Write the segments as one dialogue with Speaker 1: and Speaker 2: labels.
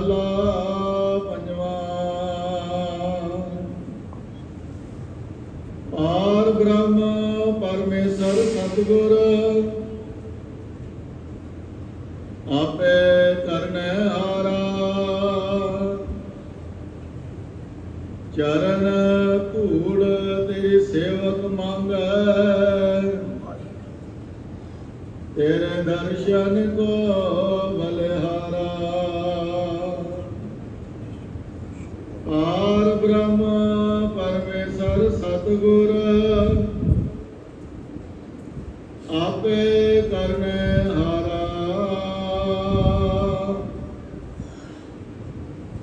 Speaker 1: ਮਹਲਾ ਪੰਜਵਾ। ਬ੍ਰਹਮ ਪਰਮੇਸ਼ਰ ਸਤਗੁਰ, ਆਪੇ ਚਰਨ ਧੂੜ ਤੇਰੀ ਸੇਵਕ ਮੰਗੈ। ਤੇਰੇ ਦਰਸ਼ਨ ਕੋ ਭਲੇ ਸਤਿਗੁਰ। ਆਪੇ ਕਰਨੇ ਹਾਰਾ।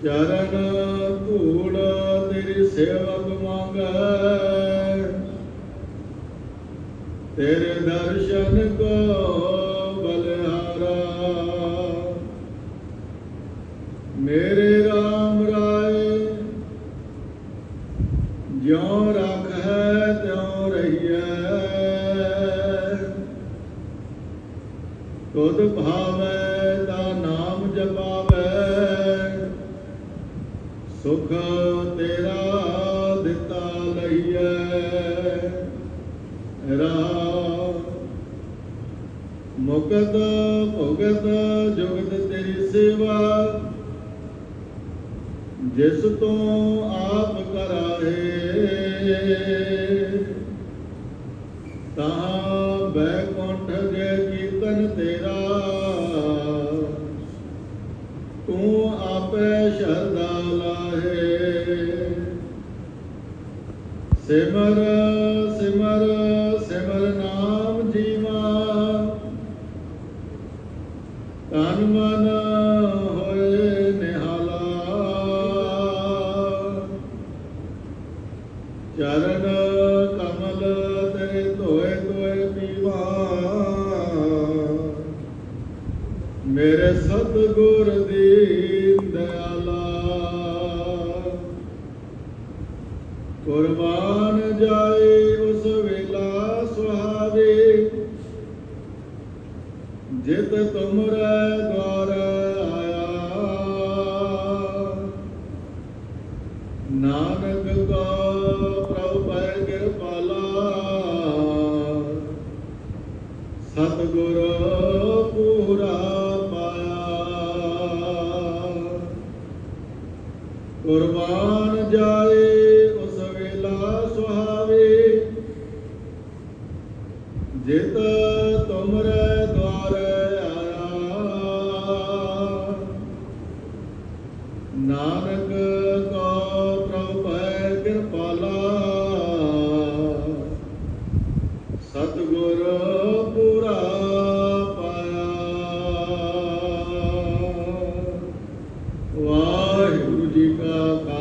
Speaker 1: ਚਰਨ ਧੂੜ ਤੇਰੀ ਸੇਵਕ ਮੰਗੈ। ਤੇਰੇ ਦਰਸ਼ਨ ਕੋ ਜਿਉ ਰਖ ਹੈ ਤਿਉ ਰਹੀਐ। ਤੁਧ ਭਾਵੈ ਦਾ ਨਾਮ ਜਪਾਵੈ। ਸੁਖ ਤੇਰਾ ਦਿੱਤਾ ਲਈਐ। ਰਾ ਮੁਕਤ ਭਗਤ ਜੁਗਤ ਤੇਰੀ ਸੇਵਾ। ਜਿਸ ਤੋਂ ਆਪ ਕਰਾਏ, ਤਾਂ ਬੈਕੁੰਠ ਦੇ ਕੀਰਤਨ ਤੇਰਾ, ਤੂੰ ਆਪੇ ਸ਼ਰਦਾ ਲਾਹੇ। ਸਿਮਰ ਸਿਮਰ ਸਿਮਰ ਮੇਰੇ ਸਤਿਗੁਰ ਦੀਨ ਦਿਆਲਾ ਕੁਰਬਾਨ ਜਾਏ ਉਸ ਵੇਲਾ ਸੁਹਾਵੇ। ਜਿਤ ਤੁਮਰੇ ਦਵਾਰ ਆਇਆ। ਨਾਨਕ ਕੋ ਪ੍ਰਭੂ ਪੈ ਕਿਰਪਾਲਾ। ਸਤਿਗੁਰ ਕੁਰਬਾਨ